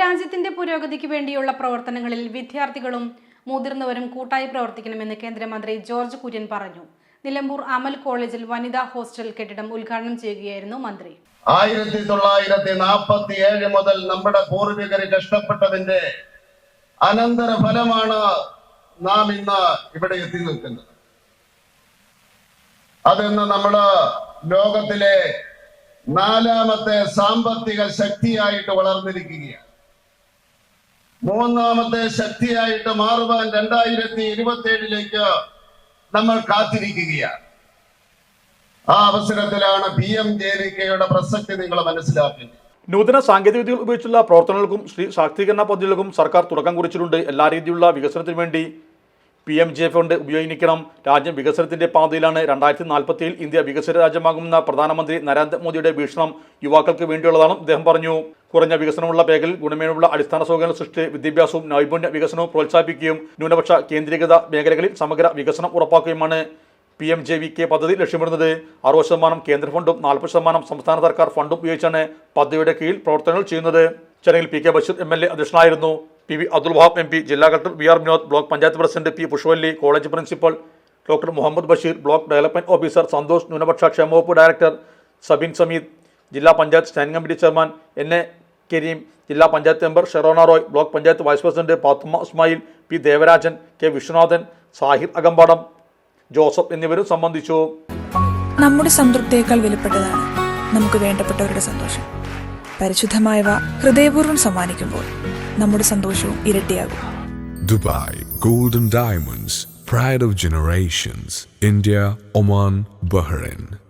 രാജ്യത്തിന്റെ പുരോഗതിക്ക് വേണ്ടിയുള്ള പ്രവർത്തനങ്ങളിൽ വിദ്യാർത്ഥികളും മുതിർന്നവരും കൂട്ടായി പ്രവർത്തിക്കണമെന്ന് കേന്ദ്രമന്ത്രി ജോർജ് കുര്യൻ പറഞ്ഞു. നിലമ്പൂർ അമൽ കോളേജിൽ വനിതാ ഹോസ്റ്റൽ കെട്ടിടം ഉദ്ഘാടനം ചെയ്യുകയായിരുന്നു മന്ത്രി. ആയിരത്തി തൊള്ളായിരത്തി നാൽപ്പത്തി ഏഴ് മുതൽ നമ്മുടെ പൂർവികർ കഷ്ടപ്പെട്ടതിന്റെ അനന്തര ഫലമാണ് നാം ഇന്ന് ഇവിടെ എത്തി നിൽക്കുന്നത്. അതിന്ന് നമ്മൾ ലോകത്തിലെ നാലാമത്തെ സാമ്പത്തിക ശക്തിയായിട്ട് വളർന്നിരിക്കുകയാണ്. മൂന്നാമത്തെ ശക്തിയായിട്ട് മാറുവാൻ രണ്ടായിരത്തി ഇരുപത്തി ഏഴിലേക്ക് നമ്മൾ കാത്തിരിക്കുകയാണ്. ആ അവസരത്തിലാണ് പി എം ജെ വി കെയുടെ പ്രസക്തി നിങ്ങൾ മനസ്സിലാക്കുന്നത് നൂതന സാങ്കേതികവിദ്യകൾ ഉപയോഗിച്ചുള്ള പ്രവർത്തനങ്ങൾക്കും ശ്രീ ശാക്തീകരണ പദ്ധതികൾക്കും സർക്കാർ തുടക്കം കുറിച്ചിട്ടുണ്ട്. എല്ലാ രീതിയിലുള്ള വികസനത്തിനു വേണ്ടി പി എം ജെ ഫണ്ട് ഉപയോഗിക്കണം. രാജ്യം വികസനത്തിന്റെ പാതയിലാണ്. രണ്ടായിരത്തി നാൽപ്പത്തിയിൽ ഇന്ത്യ വികസിത രാജ്യമാകുമെന്ന പ്രധാനമന്ത്രി നരേന്ദ്രമോദിയുടെ വീക്ഷണം യുവാക്കൾക്ക് വേണ്ടിയുള്ളതാണ്. അദ്ദേഹം പറഞ്ഞു കുറഞ്ഞ വികസനമുള്ള മേഖലയിൽ ഗുണമേന്മയുള്ള അടിസ്ഥാന സൗകര്യങ്ങൾ സൃഷ്ടി വിദ്യാഭ്യാസവും നൈപുണ്യ വികസനവും പ്രോത്സാഹിപ്പിക്കുകയും ന്യൂനപക്ഷ കേന്ദ്രീകൃത മേഖലകളിൽ സമഗ്ര വികസനം ഉറപ്പാക്കുകയുമാണ്. P M J V K പദ്ധതി ലക്ഷ്യമിടുന്നത്. അറുപത് ശതമാനം കേന്ദ്ര ഫണ്ടും നാൽപ്പത് ശതമാനം സംസ്ഥാന സർക്കാർ ഫണ്ടും ഉപയോഗിച്ചാണ് പദ്ധതിയുടെ കീഴിൽ പ്രവർത്തനങ്ങൾ ചെയ്യുന്നത്. ചടങ്ങിൽ P K Basheer M L A അധ്യക്ഷനായിരുന്നു. P V Abdul Wahab M P ജില്ലാ collector V R Vinod block panchayat president P Pushpalli college principal doctor Muhammad Basheer block development officer Santhosh ന്യൂനപക്ഷ ക്ഷേമവകുപ്പ് ഡയറക്ടർ സബിൻ സമീദ് ജില്ലാ panchayat standing committee chairman N A Kareem ജില്ലാ panchayat member Sherona Roy block panchayat vice president Pathumma Ismail P Devarajan K Viswanathan Sahir Akambadam Joseph എന്നിവരും സംബന്ധിച്ചു. നമ്മുടെ സംതൃപ്തിയേക്കാൾ വിലപ്പെട്ടതാണ് നമുക്ക് വേണ്ടപ്പെട്ടവരുടെ സന്തോഷം. പരിശുദ്ധമായവ ഹൃദയപൂർവം സമ്മാനിക്കുമ്പോൾ നമ്മുടെ സന്തോഷവും ഇരട്ടിയാകും. Dubai golden diamonds pride of generations India Oman Bahrain.